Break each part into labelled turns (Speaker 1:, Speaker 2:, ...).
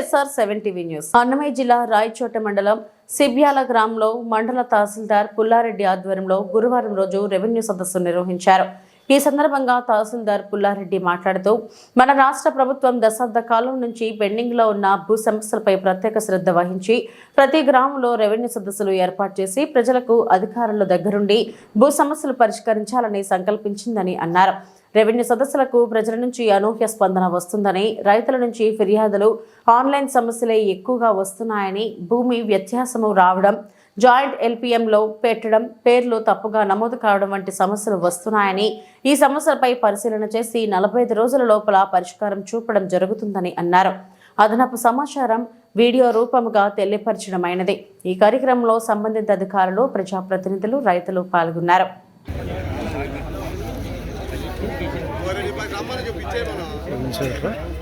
Speaker 1: SR seven TV news. Annamayya జిల్లా రాయచోట మండలం సిబ్యాల గ్రామంలో మండల తహసీల్దార్ పుల్లారెడ్డి ఆధ్వర్యంలో గురువారం రోజు రెవెన్యూ సదస్సు నిర్వహించారు. ఈ సందర్భంగా తహసీల్దార్ పుల్లారెడ్డి మాట్లాడుతూ మన రాష్ట్ర ప్రభుత్వం దశాబ్ద కాలం నుంచి పెండింగ్లో ఉన్న భూ సమస్యలపై ప్రత్యేక శ్రద్ధ వహించి ప్రతి గ్రామంలో రెవెన్యూ సదస్సులు ఏర్పాటు చేసి ప్రజలకు అధికారుల దగ్గరుండి భూ సమస్యలు పరిష్కరించాలని సంకల్పించిందని అన్నారు. రెవెన్యూ సదస్సులకు ప్రజల నుంచి అనూహ్య స్పందన వస్తుందని రైతుల నుంచి ఫిర్యాదులు ఆన్లైన్ సమస్యలే ఎక్కువగా వస్తున్నాయని భూమి వ్యత్యాసము రావడం జాయింట్ ఎల్పిఎంలో పెట్టడం పేర్లు తప్పుగా నమోదు కావడం వంటి సమస్యలు వస్తున్నాయని ఈ సమస్యలపై పరిశీలన చేసి నలభై ఐదు రోజుల లోపల పరిష్కారం చూపడం జరుగుతుందని అన్నారు. అదనపు సమాచారం వీడియో రూపముగా తెలియపరచడమైనది. ఈ కార్యక్రమంలో సంబంధిత అధికారులు ప్రజాప్రతినిధులు రైతులు పాల్గొన్నారు. Será?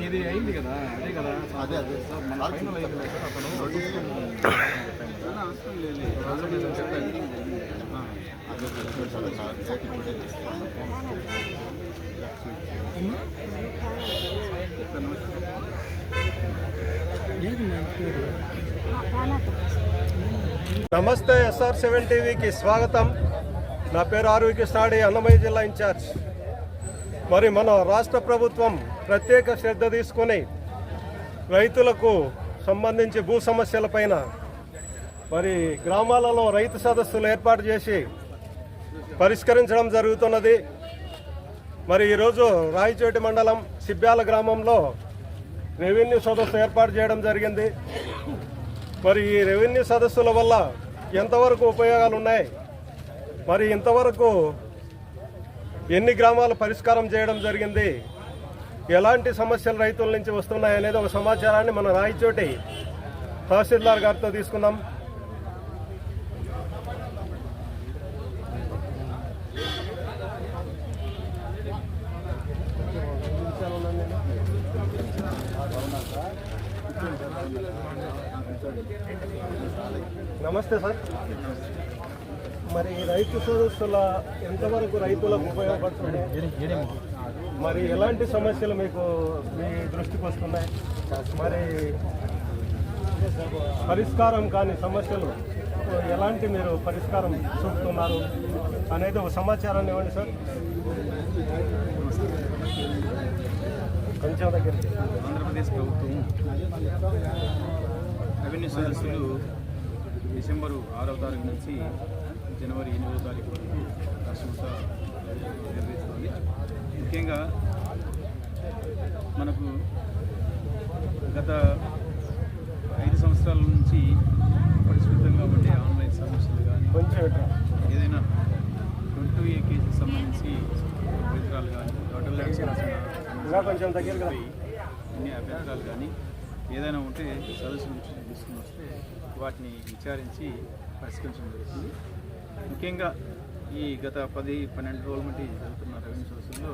Speaker 2: ఇది అయింది కదా అదే కదా
Speaker 3: అదే అదే సార్ మన
Speaker 2: ఫైనల్ అయింది కదా సార్ అతను అవసరం లేదు చెప్పాను ఆ.
Speaker 4: నమస్తే ఎస్ఆర్ సెవెన్ టీవీకి స్వాగతం. నా పేరు ఆర్వి కృష్ణాడి అన్నమయ్య జిల్లా ఇన్ఛార్జ్. మరి మన రాష్ట్ర ప్రభుత్వం ప్రత్యేక శ్రద్ధ తీసుకొని రైతులకు సంబంధించి భూ సమస్యలపైన మరి గ్రామాలలో రైతు సదస్సులు ఏర్పాటు చేసి పరిష్కరించడం జరుగుతున్నది. మరి ఈరోజు రాయచోటి మండలం సిబ్బ్యాల గ్రామంలో రెవెన్యూ సదస్సు ఏర్పాటు చేయడం జరిగింది. మరి ఈ రెవెన్యూ సదస్సుల వల్ల ఎంతవరకు ఉపయోగాలు ఉన్నాయి మరి ఇంతవరకు ఎన్ని గ్రామాలు పరిష్కారం చేయడం జరిగింది? ఎలాంటి సమస్యలు రైతుల నుంచి వస్తున్నాయి అనేది ఒక సమాచారాన్ని మన రాయచోటి తహసీల్దార్ గారితో తీసుకుందాం. నమస్తే సార్. మరి రైతు సదస్సుల ఎంతవరకు రైతులకు ఉపయోగపడుతుంది? మరి ఎలాంటి సమస్యలు మీకు మీ దృష్టికి వస్తున్నాయి? మరి పరిష్కారం కాని సమస్యలు ఎలాంటి మీరు పరిష్కారం చూపుతున్నారు అనేది ఒక సమాచారాన్ని ఇవ్వండి సార్. కొంచెం దగ్గర
Speaker 2: ఆంధ్రప్రదేశ్ ప్రభుత్వం రెవెన్యూ సదస్సులు డిసెంబరు ఆరవ తారీఖు నుంచి జనవరి ఎనిమిదవ తారీఖు వరకు రాష్ట్రమంతా నిర్వహిస్తుంది ముఖ్యంగా మనకు గత ఐదు సంవత్సరాల నుంచి పరిశుభ్రంగా ఉండే ఆన్లైన్ సమస్యలు కానీ. ఏదైనా ట్వంటీ ఏ కేసుకి సంబంధించి పరికరాలు కానీ టోటల్ ల్యాండ్స్. ఎన్ని అభ్యంతరాలు కానీ ఏదైనా ఉంటే సదస్సు నుంచి తీసుకుని వస్తే వాటిని విచారించి పరిష్కరించడం జరుగుతుంది. ముఖ్యంగా ఈ గత పది పన్నెండు రోజుల నుండి జరుగుతున్న రెవెన్యూ సోర్సుల్లో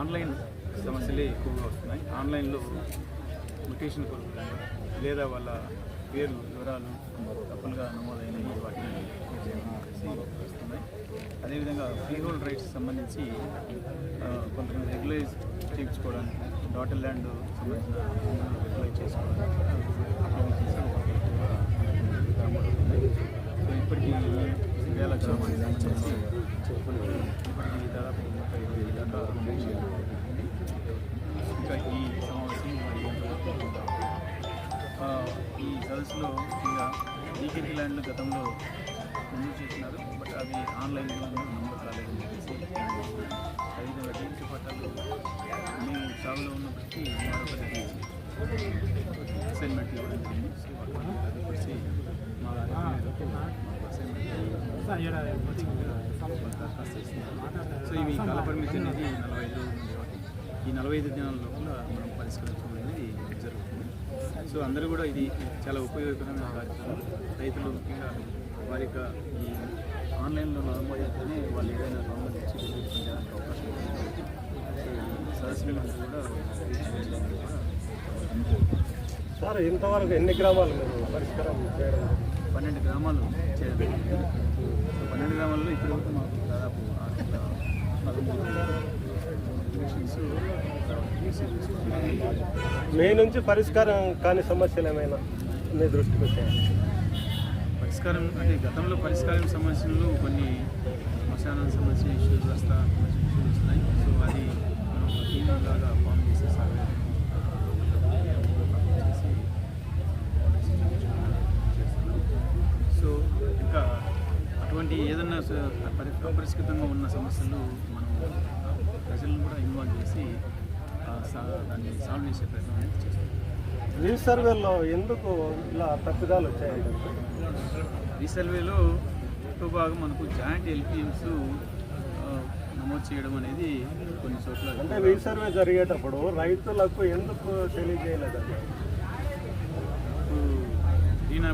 Speaker 2: ఆన్లైన్ సమస్యలే ఎక్కువగా వస్తున్నాయి. ఆన్లైన్లో మ్యూటేషన్ కొలుగుతాయి లేదా వాళ్ళ పేరు వివరాలు తప్పులుగా నమోదైనవి వాటిని చేసి అదేవిధంగా ఫ్రీ హోల్డ్ రైట్స్ సంబంధించి కొంతమంది రెగ్యులైజ్ చేయించుకోవడానికి డాటర్ ల్యాండ్ సంబంధించిన రెగ్యులైజ్ చేసుకోవడానికి సో ఇప్పటికీ వేల గ్రామానికి సంబంధించి ఇప్పటికీ దాదాపు ముప్పై ఇరవై దాకా ఇంకా ఈ సమావేశం మరి ఈ సదస్సులో ముఖ్యంగా ఈకెంట్ ల్యాండ్లు గతంలో ముందు చేసినారు. బట్ అవి ఆన్లైన్లో నమోదు కాలేదని చెప్పేసి డీఎంసీ పట్టాలు మేము సాగులో ఉన్నప్పటికీ మరొకరికి అసైన్మెంట్ ఇవ్వడం జరిగింది. సో మా మేరకు మాకు అసైన్మెంట్ సో ఇవి కాలపరిమితి అనేది నలభై ఐదు రోజులు ఈ నలభై ఐదు దినాల లోపల మనం పరిష్కరించడం అనేది జరుగుతుంది. సో అందరూ కూడా ఇది చాలా ఉపయోగకరమైన కార్యక్రమం. రైతులు ముఖ్యంగా వారి యొక్క ఈ ఆన్లైన్లో నమోదైతేనే వాళ్ళు ఏదైనా లోన్లు తెచ్చి పొందడానికి అవకాశం ఉంటుంది కూడా
Speaker 4: సార్ ఇంతవరకు ఎన్ని గ్రామాలు పరిష్కారం చేయడం?
Speaker 2: పన్నెండు గ్రామాలు చేయడం పన్నెండు గ్రామాల్లో వరకు మాకు దాదాపు పదమూడు చేసుకున్నాం.
Speaker 4: మీ నుంచి పరిష్కారం కాని సమస్యలు ఏమైనా మీ దృష్టికి వచ్చాయి?
Speaker 2: పరిష్కారం అంటే గతంలో పరిష్కారం సమస్యలు కొన్ని శ్మశానానికి సమస్య ఇష్యూస్ వస్తా ఇష్యూస్ వస్తున్నాయి సో అది మనం ఒక టీమ్ లాగా ఫామ్ చేసే సర్వే చేస్తున్నాం. సో ఇంకా అటువంటి ఏదన్నా పరి అపరిష్కృతంగా ఉన్న సమస్యలు మనం ప్రజలను కూడా ఇన్వాల్వ్ చేసి సా- దాన్ని సాల్వ్ చేసే ప్రయత్నం అనేది చేస్తాం
Speaker 4: ఈ సర్వేలో ఎందుకు ఇలా తప్పిదాలు వచ్చాయి?
Speaker 2: ఈ సర్వేలో ఎక్కువ భాగం మనకు జాయింట్ ఎల్పిఎంస్ నమోదు చేయడం అనేది కొన్ని చోట్ల
Speaker 4: అంటే ఈ సర్వే జరిగేటప్పుడు రైతులకు ఎందుకు తెలియజేయలేదండి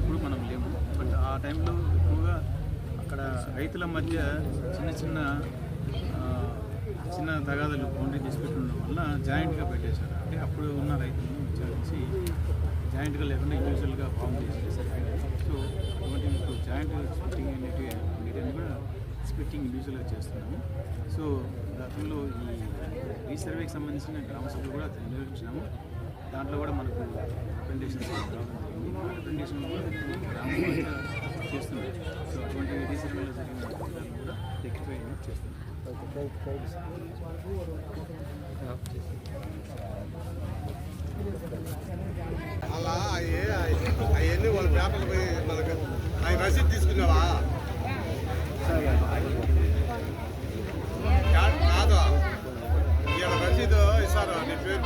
Speaker 2: ఇప్పుడు మనం లేము. బట్ ఆ టైంలో ఎక్కువగా అక్కడ రైతుల మధ్య చిన్న చిన్న చిన్న తగాదాలు బౌండరీ ఉండడం వల్ల జాయింట్గా పెట్టేశారు. అంటే అప్పుడు ఉన్న రైతులను విచారించి జాయింట్గా లేకుండా ఇండివిజువల్గా ఫామ్ చేసేసారు. సో అటువంటి ఇప్పుడు జాయింట్ స్ప్లిట్టింగ్ యూనిట్ మీడియాని కూడా స్ప్లిట్టింగ్ ఇండివిజువల్గా చేస్తున్నాము. సో గతంలో ఈ రీసర్వేకి సంబంధించిన గ్రామ సభలు కూడా నిర్వహించినాము దాంట్లో కూడా మనకు ఆ రికమెండేషన్ కూడా చేస్తున్నాం. సో అటువంటి రీసర్వేలో జరిగిన కూడా రెక్టిఫై చేస్తున్నాం.
Speaker 4: Okay thank thank you sir
Speaker 3: అలా అవన్నీ వాళ్ళ పేపర్లు పోయి మనకు అవి రసీదు తీసుకున్నావా? యా- కాదు. ఇక్కడ రసీదు ఇస్తారు నీ పేరు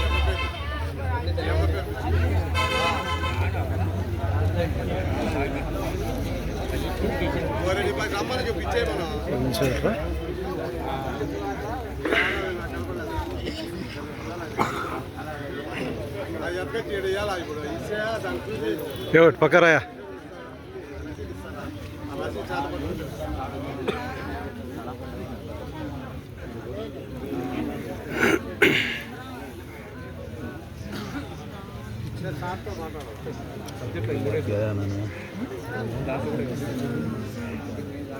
Speaker 3: ఎవరి పేరు? ఎవరి పేరు? రమ్మని చెప్పి మనం అది ఎక్కడికి ఇవ్వాలా ఇప్పుడు ఇచ్చే దాన్ని చూసి
Speaker 4: ఏమిటి పక్కరాయా
Speaker 3: ఆ రసీదు చేతపడుతుంది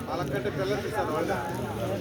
Speaker 3: వాళ్ళకంటే పిల్లలు ఇస్తారు వాళ్ళే